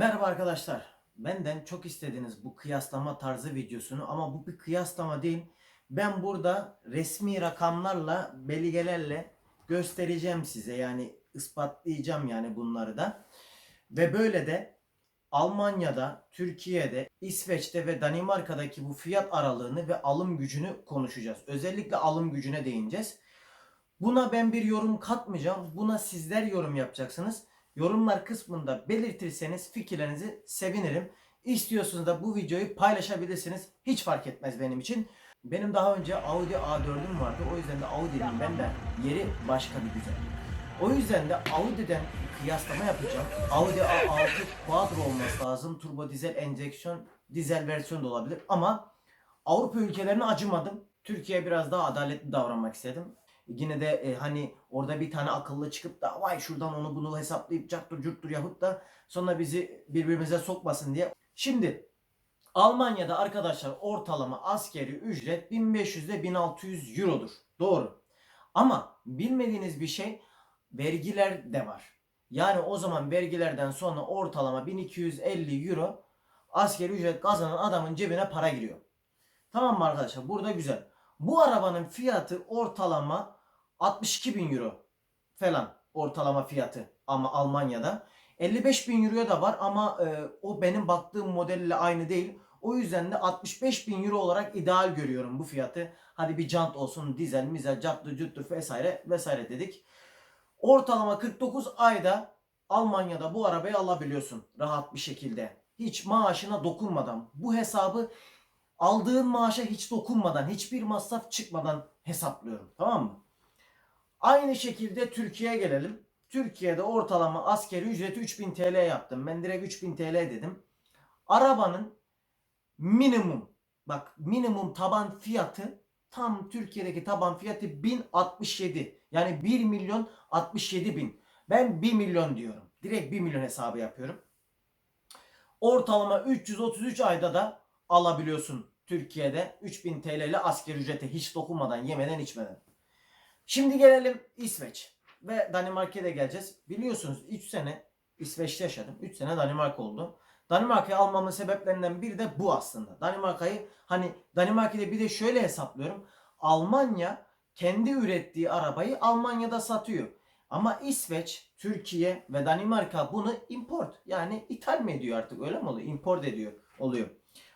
Merhaba arkadaşlar. Benden çok istediğiniz bu kıyaslama tarzı videosunu ama bu bir kıyaslama değil. Ben burada resmi rakamlarla, belgelerle göstereceğim size. Yani ispatlayacağım yani bunları da. Ve böyle de Almanya'da, Türkiye'de, İsveç'te ve Danimarka'daki bu fiyat aralığını ve alım gücünü konuşacağız. Özellikle alım gücüne değineceğiz. Buna ben bir yorum katmayacağım. Buna sizler yorum yapacaksınız. Yorumlar kısmında belirtirseniz fikirlerinizi sevinirim. İstiyorsanız da bu videoyu paylaşabilirsiniz. Hiç fark etmez benim için. Benim daha önce Audi A4'üm vardı. O yüzden de Audi'nin bende yeri başka bir güzel. O yüzden de Audi'den kıyaslama yapacağım. Audi A6 Quattro olması lazım. Turbo dizel enjeksiyon dizel versiyon da olabilir. Ama Avrupa ülkelerine acımadım. Türkiye'ye biraz daha adaletli davranmak istedim. Yine de e, hani orada bir tane akıllı çıkıp da vay şuradan onu bunu hesaplayıp carttur curttur yapıp da sonra bizi birbirimize sokmasın diye. Şimdi Almanya'da arkadaşlar ortalama askeri ücret 1500 ile 1600 eurodur. Doğru. Ama bilmediğiniz bir şey vergiler de var. Yani o zaman vergilerden sonra ortalama 1250 euro askeri ücret kazanan adamın cebine para giriyor. Tamam mı arkadaşlar? Burada güzel. Bu arabanın fiyatı ortalama 62 bin euro falan ortalama fiyatı ama Almanya'da. 55 bin euroya da var ama e, o benim baktığım modelle aynı değil. O yüzden de 65 bin euro olarak ideal görüyorum bu fiyatı. Hadi bir jant olsun, dizel, mizel, cattı, cüttü vesaire vesaire dedik. Ortalama 49 ayda Almanya'da bu arabayı alabiliyorsun rahat bir şekilde. Hiç maaşına dokunmadan. Bu hesabı aldığın maaşa hiç dokunmadan, hiçbir masraf çıkmadan hesaplıyorum. Tamam mı? Aynı şekilde Türkiye'ye gelelim. Türkiye'de ortalama askeri ücreti 3000 TL yaptım. Ben direkt 3000 TL dedim. Arabanın minimum bak minimum taban fiyatı tam Türkiye'deki taban fiyatı 1067. Yani 1 milyon 67 bin. Ben 1 milyon diyorum. Direkt 1 milyon hesabı yapıyorum. Ortalama 333 ayda da alabiliyorsun Türkiye'de 3000 TL ile asker ücrete hiç dokunmadan yemeden içmeden. Şimdi gelelim İsveç ve Danimarka'ya da geleceğiz. Biliyorsunuz 3 sene İsveç'te yaşadım. 3 sene Danimarka oldu. Danimarka'yı almamın sebeplerinden biri de bu aslında. Danimarka'yı hani Danimarka'da bir de şöyle hesaplıyorum. Almanya kendi ürettiği arabayı Almanya'da satıyor. Ama İsveç, Türkiye ve Danimarka bunu import yani ithal mi ediyor artık öyle mi oluyor? Import ediyor oluyor.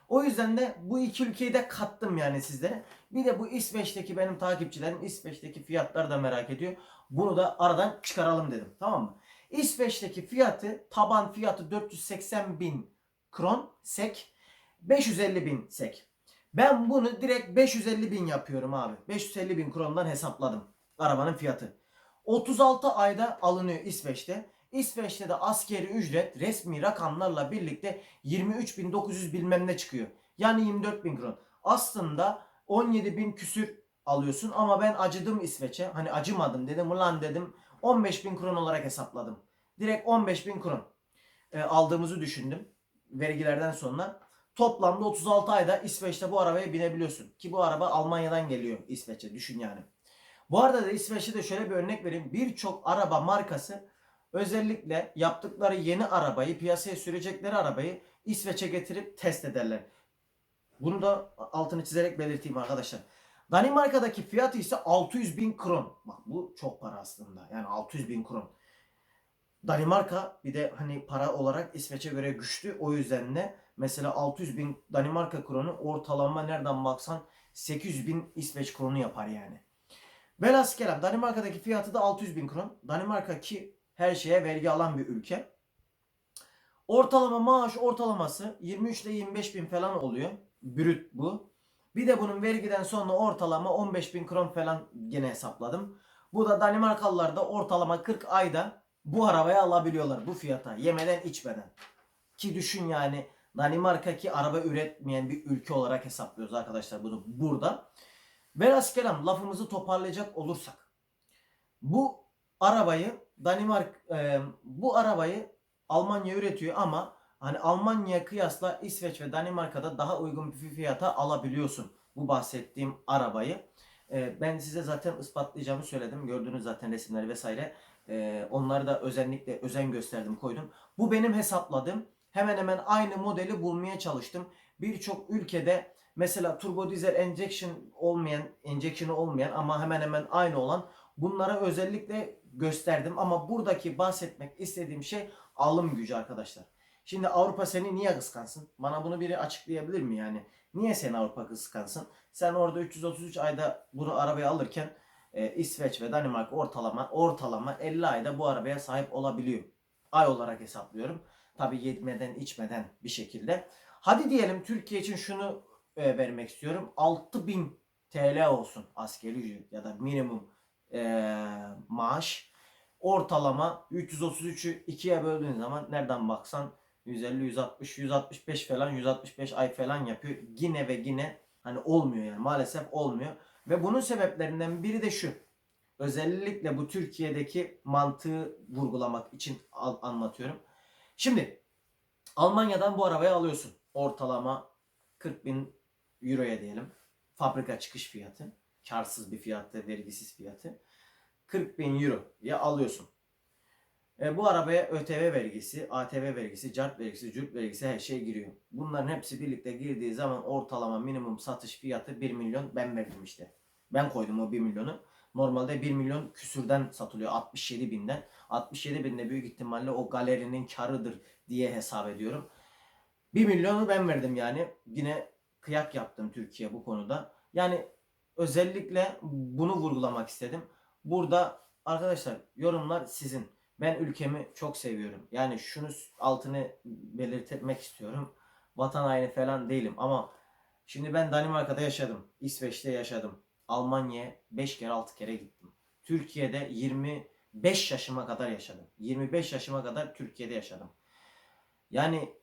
O yüzden de bu iki ülkeyi de kattım yani sizlere. Bir de bu İsveç'teki benim takipçilerim İsveç'teki fiyatları da merak ediyor. Bunu da aradan çıkaralım dedim. Tamam mı? İsveç'teki fiyatı taban fiyatı 480 bin kron sek 550 bin sek. Ben bunu direkt 550 bin yapıyorum abi. 550 bin krondan hesapladım arabanın fiyatı. 36 ayda alınıyor İsveç'te. İsveç'te de askeri ücret resmi rakamlarla birlikte 23.900 bilmem ne çıkıyor. Yani 24.000 kron. Aslında 17.000 küsür alıyorsun ama ben acıdım İsveç'e. Hani acımadım dedim ulan dedim 15.000 kron olarak hesapladım. Direkt 15.000 kron e, aldığımızı düşündüm vergilerden sonra. Toplamda 36 ayda İsveç'te bu arabaya binebiliyorsun. Ki bu araba Almanya'dan geliyor İsveç'e düşün yani. Bu arada da İsveç'te de şöyle bir örnek vereyim. Birçok araba markası özellikle yaptıkları yeni arabayı, piyasaya sürecekleri arabayı İsveç'e getirip test ederler. Bunu da altını çizerek belirteyim arkadaşlar. Danimarka'daki fiyatı ise 600 bin kron. Bak bu çok para aslında. Yani 600 bin kron. Danimarka bir de hani para olarak İsveç'e göre güçlü. O yüzden de mesela 600 bin Danimarka kronu ortalama nereden baksan 800 bin İsveç kronu yapar yani. Velhasıl kelam Danimarka'daki fiyatı da 600 bin kron. Danimarka ki her şeye vergi alan bir ülke. Ortalama maaş ortalaması 23 ile 25 bin falan oluyor. Brüt bu. Bir de bunun vergiden sonra ortalama 15 bin kron falan gene hesapladım. Bu da Danimarkalılar da ortalama 40 ayda bu arabayı alabiliyorlar bu fiyata. Yemeden içmeden. Ki düşün yani Danimarka ki araba üretmeyen bir ülke olarak hesaplıyoruz arkadaşlar bunu burada. Velhasıl lafımızı toparlayacak olursak. Bu arabayı Danimark e, bu arabayı Almanya üretiyor ama hani Almanya'ya kıyasla İsveç ve Danimarka'da daha uygun bir fiyata alabiliyorsun bu bahsettiğim arabayı. E, ben size zaten ispatlayacağımı söyledim. Gördüğünüz zaten resimleri vesaire. E, onları da özellikle özen gösterdim koydum. Bu benim hesapladığım hemen hemen aynı modeli bulmaya çalıştım. Birçok ülkede mesela turbo dizel injection olmayan, injection olmayan ama hemen hemen aynı olan bunlara özellikle gösterdim ama buradaki bahsetmek istediğim şey alım gücü arkadaşlar. Şimdi Avrupa seni niye kıskansın? Bana bunu biri açıklayabilir mi yani? Niye seni Avrupa kıskansın? Sen orada 333 ayda bunu arabaya alırken e, İsveç ve Danimarka ortalama ortalama 50 ayda bu arabaya sahip olabiliyor. Ay olarak hesaplıyorum. Tabi yetmeden içmeden bir şekilde. Hadi diyelim Türkiye için şunu e, vermek istiyorum. 6000 TL olsun askeri ücret ya da minimum e, maaş. Ortalama 333'ü 2'ye böldüğün zaman nereden baksan 150, 160, 165 falan 165 ay falan yapıyor. Yine ve yine hani olmuyor yani maalesef olmuyor. Ve bunun sebeplerinden biri de şu. Özellikle bu Türkiye'deki mantığı vurgulamak için anlatıyorum. Şimdi Almanya'dan bu arabayı alıyorsun. Ortalama 40 bin euroya diyelim. Fabrika çıkış fiyatı. Karsız bir fiyatı, vergisiz fiyatı. 40 bin euroya alıyorsun. E, bu arabaya ÖTV vergisi, ATV vergisi, CART vergisi, CÜRT vergisi her şey giriyor. Bunların hepsi birlikte girdiği zaman ortalama minimum satış fiyatı 1 milyon ben verdim işte. Ben koydum o 1 milyonu. Normalde 1 milyon küsürden satılıyor 67 binden. 67 binde büyük ihtimalle o galerinin karıdır diye hesap ediyorum. 1 milyonu ben verdim yani. Yine kıyak yaptım Türkiye bu konuda. Yani özellikle bunu vurgulamak istedim. Burada arkadaşlar yorumlar sizin. Ben ülkemi çok seviyorum. Yani şunu altını belirtmek istiyorum. Vatan haini falan değilim ama şimdi ben Danimarka'da yaşadım. İsveç'te yaşadım. Almanya'ya 5 kere 6 kere gittim. Türkiye'de 25 yaşıma kadar yaşadım. 25 yaşıma kadar Türkiye'de yaşadım. Yani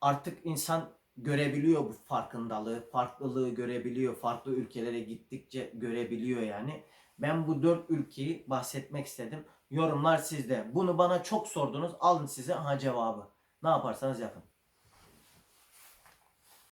artık insan görebiliyor bu farkındalığı, farklılığı görebiliyor. Farklı ülkelere gittikçe görebiliyor yani. Ben bu dört ülkeyi bahsetmek istedim. Yorumlar sizde. Bunu bana çok sordunuz. Alın size aha cevabı. Ne yaparsanız yapın.